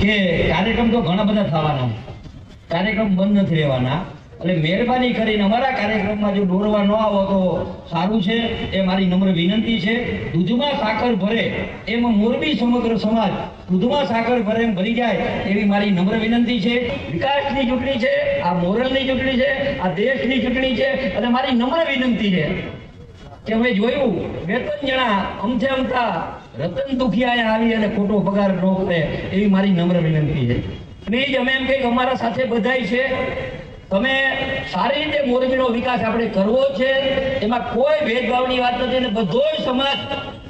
કે કાર્યક્રમ તો ઘણા બધા થવાના કાર્યક્રમ બંધ નથી રહેવાના. એટલે મહેરબાની કરીને અમારા કાર્યક્રમમાં જો દોરવા ન આવો તો સારું છે. એ મારી નમ્ર વિનંતી છે. દૂધમાં સાકર ભરે એમાં મોરબી સમગ્ર સમાજ દૂધમાં સાકર ભરે એમ ભરી જાય એવી મારી નમ્ર વિનંતી છે. વિકાસની ચૂંટણી છે, આ મોરલની ચૂંટણી છે, આ દેશની ચૂંટણી છે. અને મારી નમ્ર વિનંતી છે કે અમે જોયું, બે ત્રણ જણા અમથે અમથા રતન દુખિયાએ આવી અને ખોટો પગાર ન એવી મારી નમ્ર વિનંતી છે. પ્લીઝ અમે એમ કંઈક અમારા સાથે બધાય છે. તમે સારી રીતે મોરબીનો વિકાસ આપણે કરવો છે. એમાં કોઈ ભેદભાવની વાત નથી અને બધો સમાજ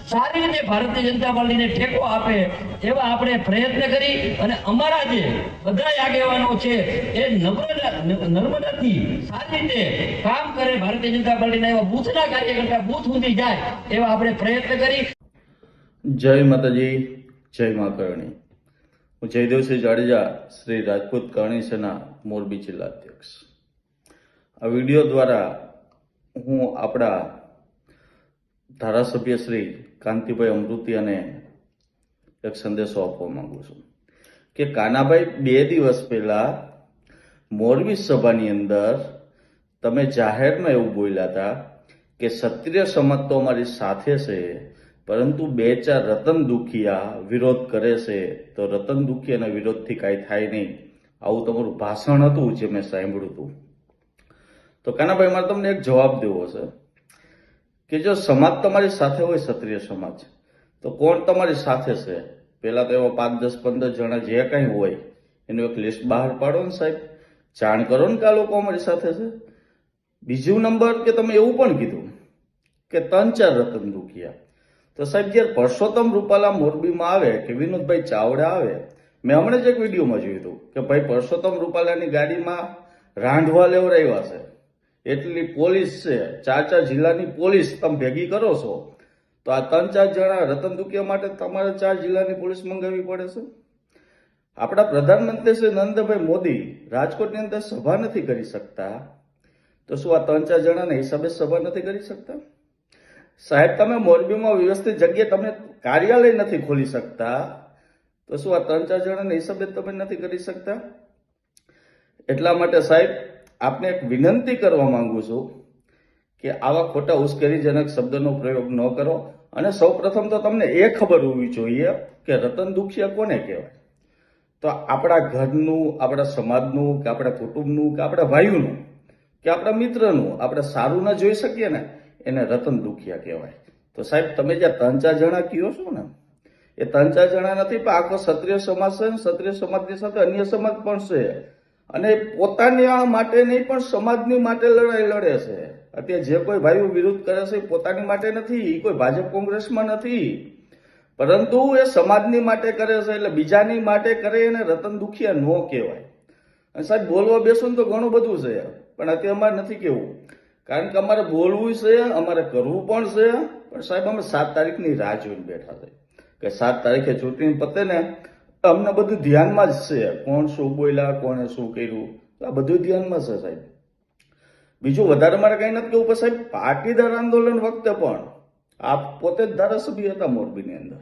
સારી રીતે ભારતીય જનતા પાર્ટીને ટેકો આપે એવા આપણે પ્રયત્ન કરી અને અમારા જે બધા આગેવાનો છે એ નર્મદાથી સારી રીતે કામ કરે ભારતીય જનતા પાર્ટીના એવા બૂથના કાર્યકર્તા બૂથ સુધી જાય એવા આપણે પ્રયત્ન કરી જય માતાજી, જય મા કરણી. હું જયદેવસિંહ જાડેજા, શ્રી રાજપૂત કરણી સેના મોરબી જિલ્લા અધ્યક્ષ. આ વીડિયો દ્વારા હું આપણા ધારાસભ્ય શ્રી કાંતિભાઈ અમૃતિયાને એક સંદેશો આપવા માંગુ છું કે કાનાભાઈ, બે દિવસ પહેલા મોરબી સભાની અંદર તમે જાહેરમાં એવું બોલ્યા હતા કે ક્ષત્રિય સમાજ તો અમારી સાથે છે પરંતુ બે ચાર રતન દુખિયા વિરોધ કરે છે, તો રતન દુખિયાના વિરોધથી કાંઈ થાય નહીં. આવું તમારું ભાષણ હતું જે મેં સાંભળ્યું હતું. તો કાનાભાઈ, મારે તમને એક જવાબ દેવો છે કે જો સમાજ તમારી સાથે હોય ક્ષત્રિય સમાજ, તો કોણ તમારી સાથે છે? પહેલાં તો એવા પાંચ, દસ, પંદર જણા જે કાંઈ હોય, એનું એક લિસ્ટ બહાર પાડો ને સાહેબ. જાણ કરો ને કે આ લોકો અમારી સાથે છે. બીજું નંબર કે તમે એવું પણ કીધું કે ત્રણ ચાર રતન દુખિયા. તો સાહેબ, જ્યારે પરસોત્તમ રૂપાલા મોરબીમાં આવે કે વિનોદભાઈ ચાવડા આવે, મેં હમણાં જ એક વિડીયોમાં જોયું હતું કે ભાઈ પરસોત્તમ રૂપાલાની ગાડીમાં રાંધવા લેવડાવ્યા છે. એટલી પોલીસ છે ચાર ચાર જિલ્લાની પોલીસ તમે ભેગી કરો છો, તો આ ત્રણ ચાર જણા રતન દુખિયા માટે તમારે ચાર જિલ્લાની પોલીસ મંગાવવી પડે છે? આપણા પ્રધાનમંત્રી શ્રી નરેન્દ્રભાઈ મોદી રાજકોટની અંદર સભા નથી કરી શકતા. તો શું આ ત્રણ ચાર જણાના હિસાબે સભા નથી કરી શકતા? સાહેબ, તમે મોરબીમાં વ્યવસ્થિત જગ્યાએ તમે કાર્યાલય નથી ખોલી શકતા. તો શું આ ત્રણ ચાર જણાના હિસાબે તમે નથી કરી શકતા? એટલા માટે સાહેબ, આપને એક વિનંતી કરવા માંગુ છું કે આવા ખોટા ઉશ્કેરીજનક શબ્દનો પ્રયોગ ન કરો. અને સૌ પ્રથમ તો તમને એ ખબર હોવી જોઈએ કે રતન દુખિયા કોને કહેવાય? તો આપણા ઘરનું, આપણા સમાજનું, કે આપણા કુટુંબનું, કે આપણા ભાઈઓનું, કે આપણા મિત્રનું, આપણે સારું ન જોઈ શકીએ ને? એને રતન દુખિયા કહેવાય. તો સાહેબ, તમે જ્યાં ત્રણ ચાર જણા કયો છો ને, એ ત્રણ ચાર જણા નથી, પણ આખો ક્ષત્રિય સમાજ છે ને, ક્ષત્રિય સમાજની સાથે અન્ય સમાજ પણ છે. અને પોતાની માટે નહીં, પણ સમાજની માટે લડાઈ લડે છે. અત્યારે જે કોઈ ભાઈઓ વિરોધ કરે છે પોતાની માટે નથી એ કોઈ ભાજપ કોંગ્રેસમાં નથી. પરંતુ એ સમાજની માટે કરે છે, એટલે બીજાની માટે કરે, એને રતન દુખિયા ન કહેવાય. અને સાહેબ, બોલવા બેસો ને તો ઘણું બધું છે, પણ અત્યારે અમારે નથી કેવું કારણ કે અમારે બોલવું છે, અમારે કરવું પણ છે, પણ સાહેબ, અમે સાત તારીખની રાહ જોઈને બેઠા છે. કે સાત તારીખે ચૂંટણી પતે ને, અમને બધું ધ્યાનમાં જ છે. કોણ શું બોલ્યા, કોણે શું કર્યું? આ બધું ધ્યાનમાં છે સાહેબ. બીજું વધારે મારે કંઈ નથી કેવું કે સાહેબ, પાટીદાર આંદોલન વખતે પણ આપ પોતે જ ધારાસભ્ય હતા મોરબીની અંદર.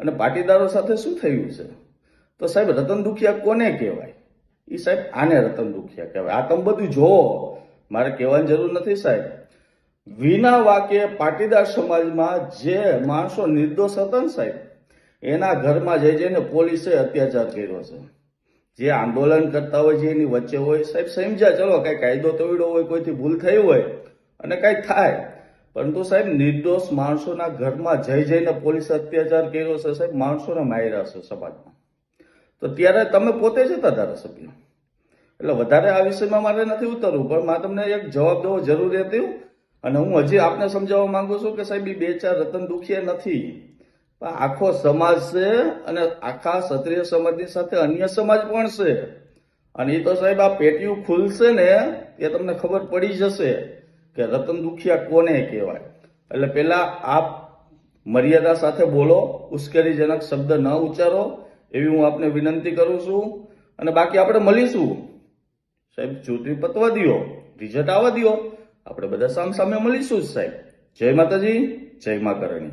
અને પાટીદારો સાથે શું થયું છે? તો સાહેબ, રતન દુખિયા કોને કહેવાય? એ સાહેબ, આને રતન દુખિયા કહેવાય? આ તમે બધું જોવો મારે કહેવાની જરૂર નથી સાહેબ. વિના વાક્યે પાટીદાર સમાજમાં જે માણસો નિર્દોષ હતા ને સાહેબ, એના ઘરમાં જઈ જઈને પોલીસે અત્યાચાર કર્યો છે. જે આંદોલન કરતા હોય છે એની વચ્ચે હોય, સાહેબ, સમજ્યા, ચલો, કઈ કાયદો તોડ્યો હોય, કોઈથી ભૂલ થઈ હોય, અને કઈ થાય. પરંતુ સાહેબ, નિર્દોષ માણસોના ઘરમાં જઈ જઈને પોલીસ અત્યાચાર કર્યો છે, સાહેબ, માણસોને માર્યા છે સમાજમાં. તો ત્યારે તમે પોતે જ હતા ધારાસભ્ય? એટલે વધારે આ વિષયમાં મારે નથી ઉતરવું, પણ મારે તમને એક જવાબ દેવો જરૂરી હતું અને હું હજી આપને સમજાવવા માંગુ છું કે સાહેબ બે ચાર રતન દુખિયા નથી. પણ આખો સમાજ છે અને આખા ક્ષત્રિય સમાજની સાથે અન્ય સમાજ પણ છે. અને એ તો સાહેબ, આ પેટીયું ખુલશે ને, એ તમને ખબર પડી જશે કે રતન દુખિયા કોને કહેવાય. એટલે પહેલા આપ મર્યાદા સાથે બોલો, ઉશ્કેરીજનક શબ્દ ન ઉચ્ચારો, એવી હું આપને વિનંતી કરું છું. અને બાકી આપણે મળીશું. સાહેબ ચૂંટણી પતવા દો રિઝલ્ટ આવવા દો આપણે બધા સામ સામે મળીશું સાહેબ. જય માતાજી, જય મા કરણી.